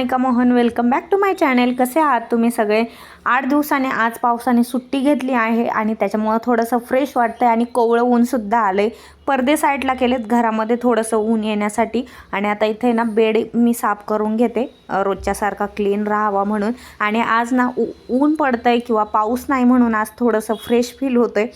Me Monica Mohan welcome back to my channel कसे आहात तुम्ही सगळे? आठ दिवसाने आज पावसाने सुट्टी घेतली आहे आणि त्याच्यामुळं थोडंसं फ्रेश वाटतं आहे आणि कोवळं ऊनसुद्धा आलं आहे पडदे साईडला केलेत घरामध्ये थोडंसं ऊन येण्यासाठी. आणि आता इथे ना बेड मी साफ करून घेते रोजच्यासारखा क्लीन राहावा म्हणून. आणि आज ना ऊन ऊन पडतंय किंवा पाऊस नाही म्हणून आज थोडंसं फ्रेश फील होतंय.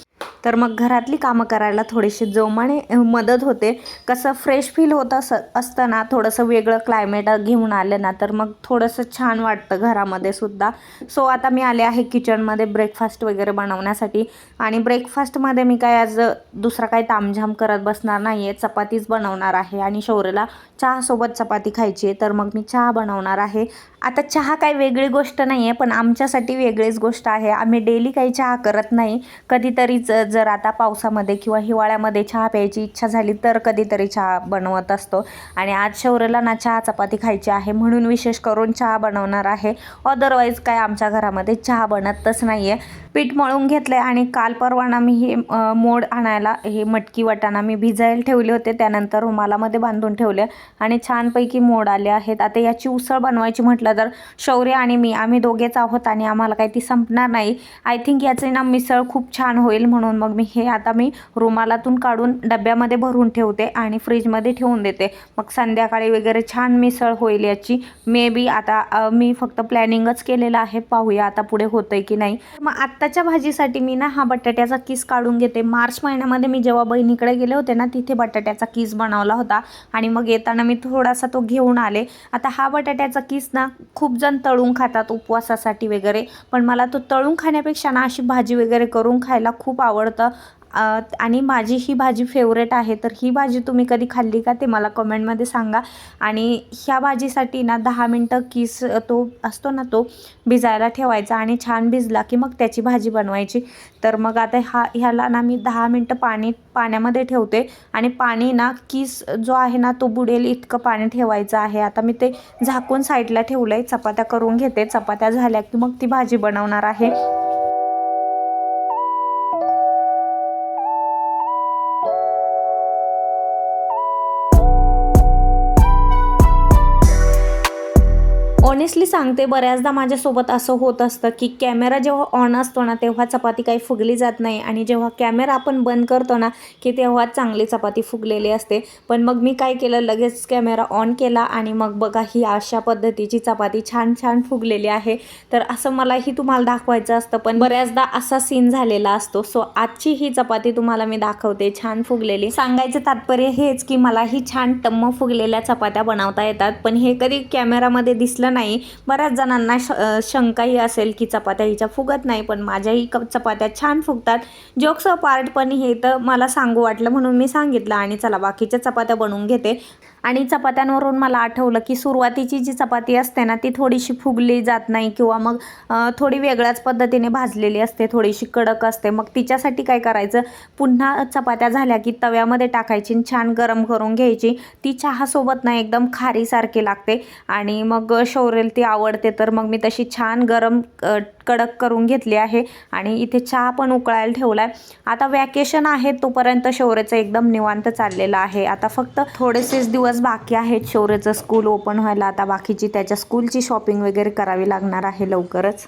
तर मग घरातली कामं करायला थोडीशी जोमाने मदत होते. कसं फ्रेश फील होत अस असतं ना थोडंसं वेगळं क्लायमेट घेऊन आलं ना तर मग थोडंसं छान वाटतं घरामध्ये सुद्धा. सो आता मी आले आहे किचनमध्ये ब्रेकफास्ट वगैरे बनवण्यासाठी. आणि ब्रेकफास्टमध्ये मी काय आज दुसरा काही तामझाम करत बसणार नाही आहे चपातीच बनवणार आहे. आणि शौर्यला चहासोबत चपाती खायची आहे. तर मग मी चहा बनवणार आहे. आता चहा काही वेगळी गोष्ट नाही आहे पण आमच्यासाठी वेगळीच गोष्ट आहे. आम्ही डेली काही चहा करत नाही. कधीतरीच जर आता पावसामध्ये किंवा हिवाळ्यामध्ये चहा प्यायची इच्छा झाली तर कधीतरी चहा बनवत असतो. आणि आज शौर्यला ना चहा चपाती खायची आहे म्हणून विशेष करून चहा बनवणार आहे. अदरवाईज काय आमच्या घरामध्ये चहा बनतच नाही आहे पीठ मळून घेतलं आहे आणि काल परवाना मी हे मोड आणायला हे मटकी वाटाणा मी भिजायला ठेवले होते. त्यानंतर रुमालामध्ये बांधून ठेवले आणि छानपैकी मोड आले आहेत. आता याची उसळ बनवायची म्हटलं तर शौर्य आणि मी आम्ही दोघेच आहोत आणि आम्हाला काही ती संपणार नाही. आय थिंक याचे ना मिसळ खूप छान होईल म्हणून मग मी हे आता मी रुमालातून काढून डब्यामध्ये भरून ठेवते आणि फ्रीजमध्ये ठेवून देते. मग संध्याकाळी वगैरे छान मिसळ होईल याची. मे बी आता मी फक्त प्लॅनिंगच केलेलं आहे. पाहूया आता पुढे होतंय की नाही. मग आत्ता आत्ताच्या भाजीसाठी मी ना हा बटाट्याचा किस काढून घेते. मार्च महिन्यामध्ये मी जेव्हा बहिणीकडे गेले होते ना तिथे बटाट्याचा किस बनवला होता. आणि मग येताना मी थोडासा तो घेऊन आले. आता हा बटाट्याचा किस ना खूप जण तळून खातात उपवासासाठी वगैरे. पण मला तो तळून खाण्यापेक्षा ना अशी भाजी वगैरे करून खायला खूप आवडतं. आणि माझी ही भाजी फेवरेट आहे तर ही भाजी तुम्ही कधी खाल्ली का ते मला कमेंटमध्ये सांगा. आणि ह्या भाजीसाठी ना दहा मिनटं किस तो असतो ना तो भिजायला ठेवायचा आणि छान भिजला की मग त्याची भाजी बनवायची. तर मग आता हा ह्याला ना मी दहा मिनटं पाणी पाण्यामध्ये ठेवते आणि पाणी ना किस जो आहे ना तो बुडेल इतकं पाणी ठेवायचं आहे. आता मी ते झाकून साईडला ठेवलं आहे चपात्या करून घेते चपात्या झाल्या की मग ती भाजी बनवणार आहे. ऑनेस्टली सांगते बऱ्याचदा माझ्यासोबत असं होत असतं की कॅमेरा जेव्हा ऑन असतो ना तेव्हा चपाती काही फुगली जात नाही. आणि जेव्हा कॅमेरा आपण बंद करतो ना की तेव्हा चांगली चपाती फुगलेली असते. पण मग मी काय केलं लगेच कॅमेरा ऑन केला आणि मग बघा ही अशा पद्धतीची चपाती छान छान फुगलेली आहे. तर असं मलाही तुम्हाला दाखवायचं असतं पण बऱ्याचदा असा सीन झालेला असतो. सो आजची ही चपाती तुम्हाला मी दाखवते छान फुगलेली. सांगायचं तात्पर्य हेच की मलाही छान टम्म फुगलेल्या चपात्या बनवता येतात. पण हे कधी कॅमेरामध्ये दिसलं नाही बऱ्याच जणांना श शंकाही असेल की चपात्या हिच्या फुगत नाही पण माझ्याही क चपात्या छान फुगतात. जोक्स पार्ट पण हे तर मला सांगू वाटलं म्हणून मी सांगितलं आणि चला बाकीच्या चपात्या बनवून घेते. आणि चपात्यांवरून मला आठवलं की सुरुवातीची जी चपाती असते ना ती थोडीशी फुगली जात नाही किंवा मग थोडी वेगळ्याच पद्धतीने भाजलेली असते थोडीशी कडक असते. मग तिच्यासाठी काय करायचं? पुन्हा चपात्या झाल्या की तव्यामध्ये टाकायची आणि छान गरम करून घ्यायची. ती चहासोबत ना एकदम खारीसारखी लागते आणि मग शौरेल ती आवडते तर मग मी तशी छान गरम कडक करून घेतली आहे आणि इथे चहा पण उकळायला ठेवला आहे आता वॅकेशन आहे तोपर्यंत शौर्यचं एकदम निवांत चाललेलं आहे. आता फक्त थोडेसेच दिवस बाकी आहेत. शौर्यचं स्कूल ओपन व्हायला आता बाकीची त्याच्या स्कूलची शॉपिंग वगैरे करावी लागणार आहे लवकरच.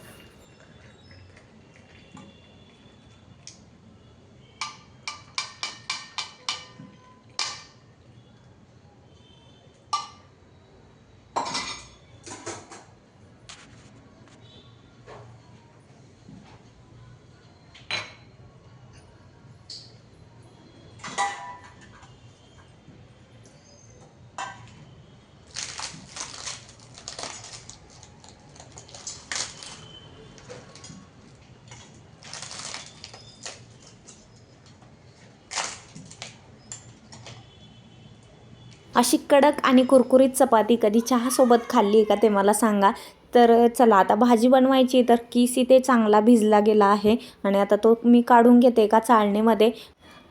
अशी कडक आणि कुरकुरीत चपाती कधी चहासोबत खाल्ली आहे का ते मला सांगा. तर चला आता भाजी बनवायची तर किस इथे चांगला भिजला गेला आहे आणि आता तो मी काढून घेते एका चाळणीमध्ये.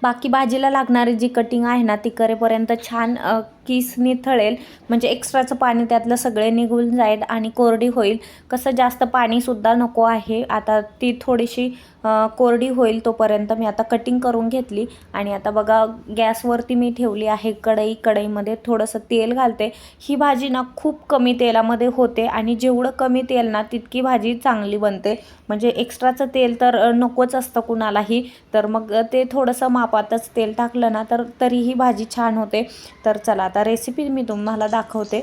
बाकी भाजीला लागणारी जी कटिंग आहे ना ती करेपर्यंत छान किस निथळेल म्हणजे एक्स्ट्राचं पाणी त्यातलं सगळे निघून जाईल आणि कोरडी होईल. कसं जास्त पाणीसुद्धा नको आहे. आता ती थोडीशी कोरडी होईल तोपर्यंत मी आता कटिंग करून घेतली. आणि आता बघा गॅसवरती मी ठेवली आहे कढई. कढईमध्ये थोडंसं तेल घालते. ही भाजी ना खूप कमी तेलामध्ये होते आणि जेवढं कमी तेल ना तितकी भाजी चांगली बनते. म्हणजे एक्स्ट्राचं तेल तर नकोच असतं कुणालाही. तर मग ते थोडंसं मापातच तेल टाकलं ना तर तरीही भाजी छान होते. तर चला आता रेसिपी मी तुम्हाला दाखवते.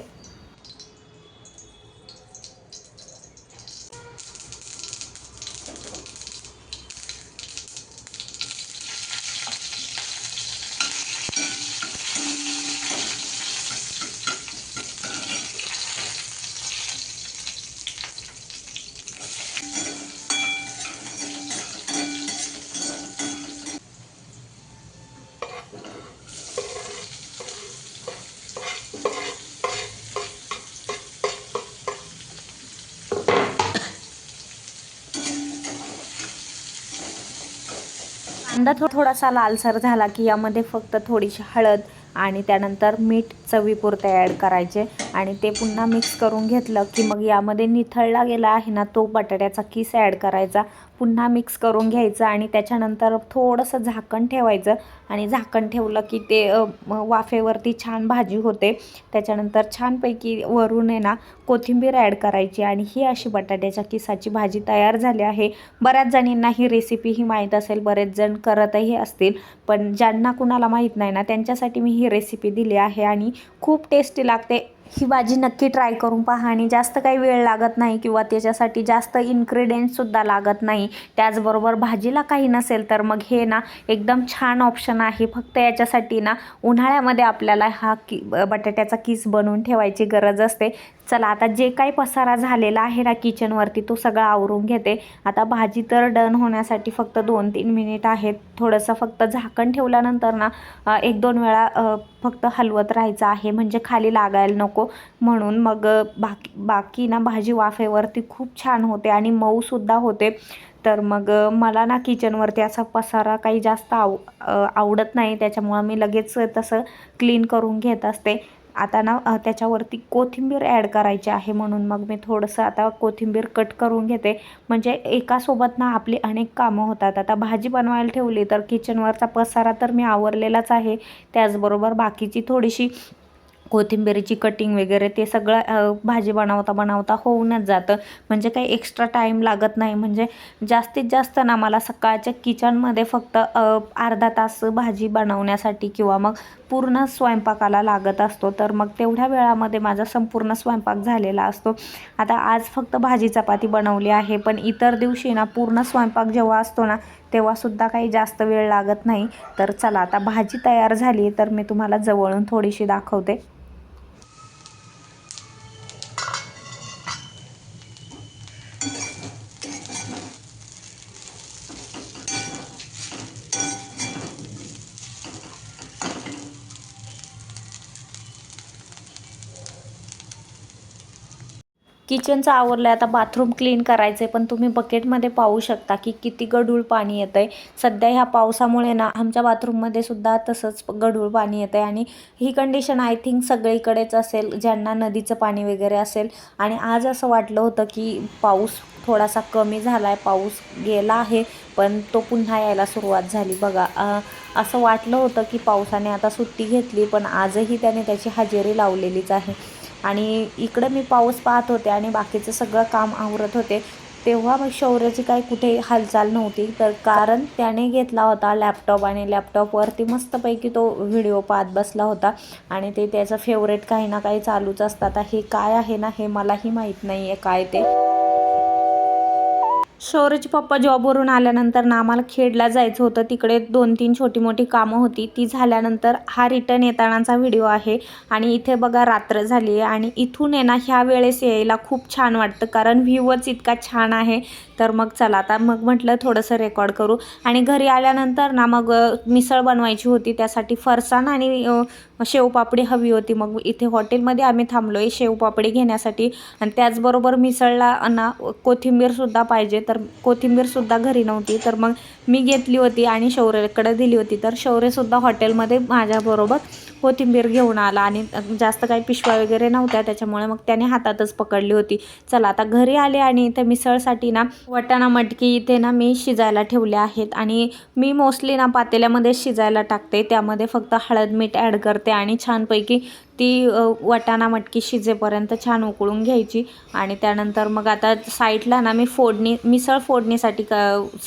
कांदा थो थोडासा लालसर झाला की यामध्ये फक्त थोडीशी हळद आणि त्यानंतर मीठ चवीपुरते ॲड करायचे आणि ते पुन्हा मिक्स करून घेतलं की मग यामध्ये निथळला गेला आहे ना तो बटाट्याचा किस ॲड करायचा. पुन्हा मिक्स करून घ्यायचं आणि त्याच्यानंतर थोडंसं झाकण ठेवायचं आणि झाकण ठेवलं की ते वाफेवरती छान भाजी होते. त्याच्यानंतर छानपैकी वरून आहे ना कोथिंबीर ॲड करायची आणि ही अशी बटाट्याच्या किसाची भाजी तयार झाली आहे. बऱ्याच जणींना ही रेसिपी ही माहीत असेल बरेच जण करतही असतील पण ज्यांना कुणाला माहीत नाही ना त्यांच्यासाठी मी ही रेसिपी दिली आहे आणि खूप टेस्टी लागते. ही भाजी नक्की ट्राय करून पहा आणि जास्त काही वेळ लागत नाही किंवा त्याच्यासाठी जास्त इन्ग्रेडियंट्ससुद्धा लागत नाही. त्याचबरोबर भाजीला काही नसेल तर मग हे ना एकदम छान ऑप्शन आहे. फक्त याच्यासाठी ना उन्हाळ्यामध्ये आपल्याला हा की बटाट्याचा किस बनवून ठेवायची गरज असते. चला आता जे काही पसारा झालेला आहे ना किचनवरती तो सगळा आवरून घेते. आता भाजी तर डन होण्यासाठी फक्त दोन तीन मिनिट आहेत. थोडंसं फक्त झाकण ठेवल्यानंतर ना एक दोन वेळा फक्त हलवत राहायचं आहे. म्हणजे खाली लागायला नको. म्हणून मग बाकी बाकी ना भाजी वाफेवरती खूप छान होते आणि मऊसुद्धा होते. तर मग मला ना किचनवरती असा पसारा काही जास्त आव आवडत नाही. त्याच्यामुळं मी लगेच तसं क्लीन करून घेत असते. आता ना त्याच्यावरती कोथिंबीर ॲड करायची आहे म्हणून मग मी थोडंसं आता कोथिंबीर कट करून घेते. म्हणजे एकासोबत ना आपली अनेक कामं होतात. आता भाजी बनवायला ठेवली तर किचनवरचा पसारा तर मी आवरलेलाच आहे. त्याचबरोबर बाकीची थोडीशी कोथिंबीरीची कटिंग वगैरे ते सगळं भाजी बनवता बनवता होऊनच जातं. म्हणजे काही एक्स्ट्रा टाईम लागत नाही. म्हणजे जास्तीत जास्त ना मला सकाळच्या किचनमध्ये फक्त अर्धा तास भाजी बनवण्यासाठी किंवा मग पूर्ण स्वयंपाकाला लागत असतो. तर मग तेवढ्या वेळामध्ये माझा संपूर्ण स्वयंपाक झालेला असतो. आता आज फक्त भाजी चपाती बनवली आहे. पण इतर दिवशी ना पूर्ण स्वयंपाक जेव्हा असतो ना तेव्हासुद्धा काही जास्त वेळ लागत नाही. तर चला आता भाजी तयार झाली तर मी तुम्हाला जवळून थोडीशी दाखवते. किचनचं आवरलं आहे आता बाथरूम क्लीन करायचं आहे पण तुम्ही बकेटमध्ये पाहू शकता की किती गढूळ पाणी येतं आहे सध्या ह्या पावसामुळे ना आमच्या बाथरूममध्ये सुद्धा तसंच गढूळ पाणी येतं आहे आणि ही कंडिशन आय थिंक सगळीकडेच असेल ज्यांना नदीचं पाणी वगैरे असेल. आणि आज असं वाटलं होतं की पाऊस थोडासा कमी झाला आहे पाऊस गेला आहे पण तो पुन्हा यायला सुरुवात झाली. बघा असं वाटलं होतं की पावसाने आता सुट्टी घेतली पण आजही त्याने त्याची हजेरी लावलेलीच आहे. आणि इकडं मी पाऊस पाहत होते आणि बाकीचं सगळं काम आवरत होते. तेव्हा मग शौर्याची काही कुठे हालचाल नव्हती. तर कारण त्याने घेतला होता लॅपटॉप आणि लॅपटॉपवरती मस्तपैकी तो व्हिडिओ पाहत बसला होता. आणि ते त्याचं फेवरेट काही ना काही चालूच असतात. हे काय आहे ना हे मलाही माहीत नाही आहे काय ते. शौर्यचे पप्पा जॉबवरून आल्यानंतर ना आम्हाला खेडला जायचं होतं. तिकडे दोन तीन छोटी मोठी कामं होती. ती झाल्यानंतर हा रिटर्न येतानाचा व्हिडिओ आहे. आणि इथे बघा रात्र झाली आहे. आणि इथून येणं ह्या वेळेस यायला खूप छान वाटतं. कारण व्ह्यूवच इतका छान आहे. तर मग चला आता मग म्हटलं थोडंसं रेकॉर्ड करू. आणि घरी आल्यानंतर ना मग मिसळ बनवायची होती. त्यासाठी फरसाण आणि शेवपापडी हवी होती. मग इथे हॉटेलमध्ये आम्ही थांबलो आहे शेवपापडी घेण्यासाठी. आणि त्याचबरोबर मिसळला ना कोथिंबीरसुद्धा पाहिजे. तर तर कोथिंबीरसुद्धा घरी नव्हती. तर मग मी घेतली होती आणि शौर्यकडे दिली होती. तर शौर्यसुद्धा हॉटेलमध्ये माझ्याबरोबर कोथिंबीर घेऊन आला आणि जास्त काही पिशव्या वगैरे नव्हत्या त्याच्यामुळे मग त्याने हातातच पकडली होती. चला आता घरी आले आणि इथे मिसळसाठी ना वटाणा मटकी इथे ना मी शिजायला ठेवले आहेत. आणि मी मोस्टली ना पातेल्यामध्ये शिजायला टाकते. त्यामध्ये फक्त हळद मीठ ॲड करते आणि छानपैकी ती वटाणा मटकी शिजेपर्यंत छान उकळून घ्यायची. आणि त्यानंतर मग आता साईडला ना मी फोडणी मिसळ फोडणीसाठी क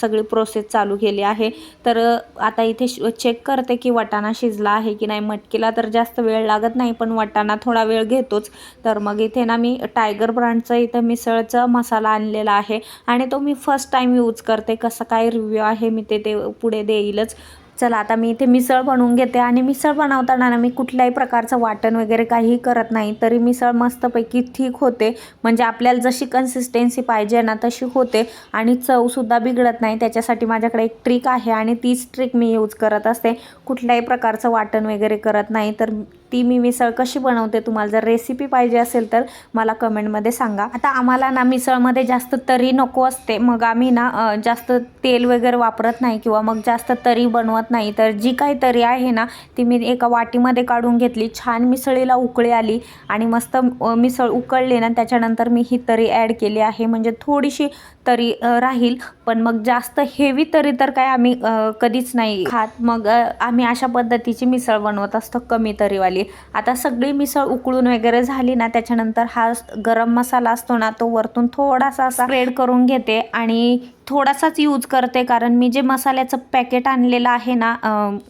सगळी प्रोसेस चालू केली आहे. तर आता इथे चेक करते की वटाणा शिजला आहे की नाही मटकीला तर जास्त वेळ लागत नाही पण वाटाणा थोडा वेळ घेतोच. तर मग इथे ना मी टायगर ब्रँडचं इथं मिसळचं मसाला आणलेला आहे. आणि तो मी फर्स्ट टाईम यूज करते. कसं काय रिव्ह्यू आहे मी ते ते पुढे देईलच. चला आता मी इथे मिसळ बनवून घेते आणि मिसळ बनवताना ना मी कुठल्याही प्रकारचं वाटण वगैरे काहीही करत नाही तरी मिसळ मस्तपैकी ठीक होते. म्हणजे आपल्याला जशी कन्सिस्टन्सी पाहिजे ना तशी होते आणि चवसुद्धा बिघडत नाही. त्याच्यासाठी माझ्याकडे एक ट्रिक आहे आणि तीच ट्रिक मी यूज करत असते. कुठल्याही प्रकारचं वाटण वगैरे करत नाही तर ती मी मिसळ कशी बनवते तुम्हाला जर रेसिपी पाहिजे असेल तर मला कमेंटमध्ये सांगा. आता आम्हाला ना मिसळमध्ये जास्त तरी नको असते. मग आम्ही ना जास्त तेल वगैरे वापरत नाही किंवा मग जास्त तरी बनवत नाही. तर जी काही तरी आहे ना ती मी एका वाटीमध्ये काढून घेतली. छान मिसळीला उकळी आली आणि मस्त मिसळ उकळली ना त्याच्यानंतर मी ही तरी ॲड केली आहे. म्हणजे थोडीशी तरी राहील. पण मग जास्त हेवी तरी तर काय आम्ही कधीच नाही खात. मग आम्ही अशा पद्धतीची मिसळ बनवत असतो कमी तरीवाली. आता सगळी मिसळ उकळून वगैरे झाली ना त्याच्यानंतर हा गरम मसाला असतो ना तो वरतून थोडासा असा स्प्रेड करून घेते. आणि थोडासाच यूज करते कारण मी जे मसाल्याचं पॅकेट आणलेलं आहे ना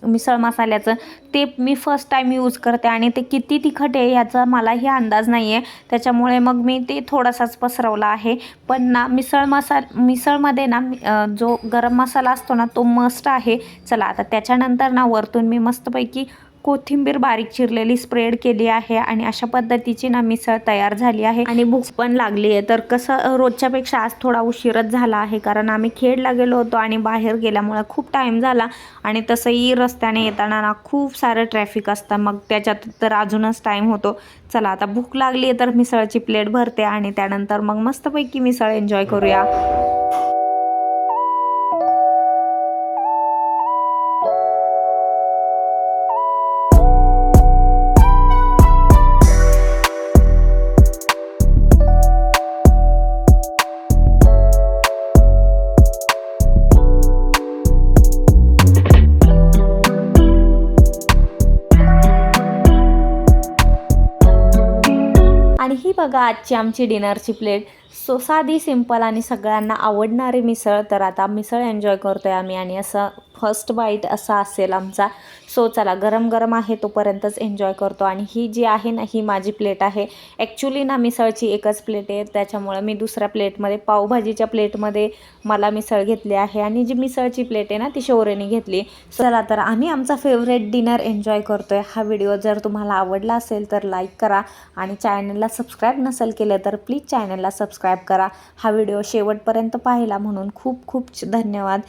मिसळ मसाल्याचं ते मी फर्स्ट टाईम यूज करते आणि ते किती तिखट आहे याचा मलाही अंदाज नाही आहे त्याच्यामुळे मग मी ते थोडासाच पसरवला आहे. पण ना मिसळ मसा मिसळमध्ये ना जो गरम मसाला असतो ना तो मस्ट आहे. चला आता त्याच्यानंतर ना वरतून मी मस्तपैकी कोथिंबीर बारीक चिरलेली स्प्रेड केली आहे आणि अशा पद्धतीची ना मिसळ तयार झाली आहे. आणि भूक पण लागली आहे. तर कसं रोजच्या रोजच्यापेक्षा आज थोडा उशीरच झाला आहे. कारण आम्ही खेडला गेलो होतो आणि बाहेर गेल्यामुळे खूप टाईम झाला. आणि तसंही रस्त्याने येताना ना खूप सारं ट्रॅफिक असतं. मग त्याच्यात तर अजूनच टाईम होतो. चला आता भूक लागली आहे तर मिसळची प्लेट भरते आणि त्यानंतर मग मस्तपैकी मिसळ एन्जॉय करूया. बघा आजची आमची डिनरची प्लेट. सो साधी सिंपल आणि सगळ्यांना आवडणारी मिसळ. तर आता मिसळ एन्जॉय करतोय आम्ही आणि असं फर्स्ट बाईट असा असेल आमचा. सो चला गरम गरम आहे तोपर्यंतच एन्जॉय करतो. आणि ही जी आहे ना ही माझी प्लेट आहे. ॲक्च्युली ना मिसळची एकच प्लेट आहे. त्याच्यामुळं मी दुसऱ्या प्लेटमध्ये पावभाजीच्या प्लेटमध्ये मला मिसळ घेतली आहे. आणि जी मिसळची प्लेट आहे ना ती शौर्यने घेतली. चला तर आम्ही आमचा फेवरेट डिनर एन्जॉय करतोय. हा व्हिडिओ जर तुम्हाला आवडला असेल तर लाईक करा. आणि चॅनलला सबस्क्राईब नसेल केलं तर प्लीज चॅनलला सबस्क्राईब करा. हा व्हिडिओ शेवटपर्यंत पाहिला म्हणून खूप खूप धन्यवाद.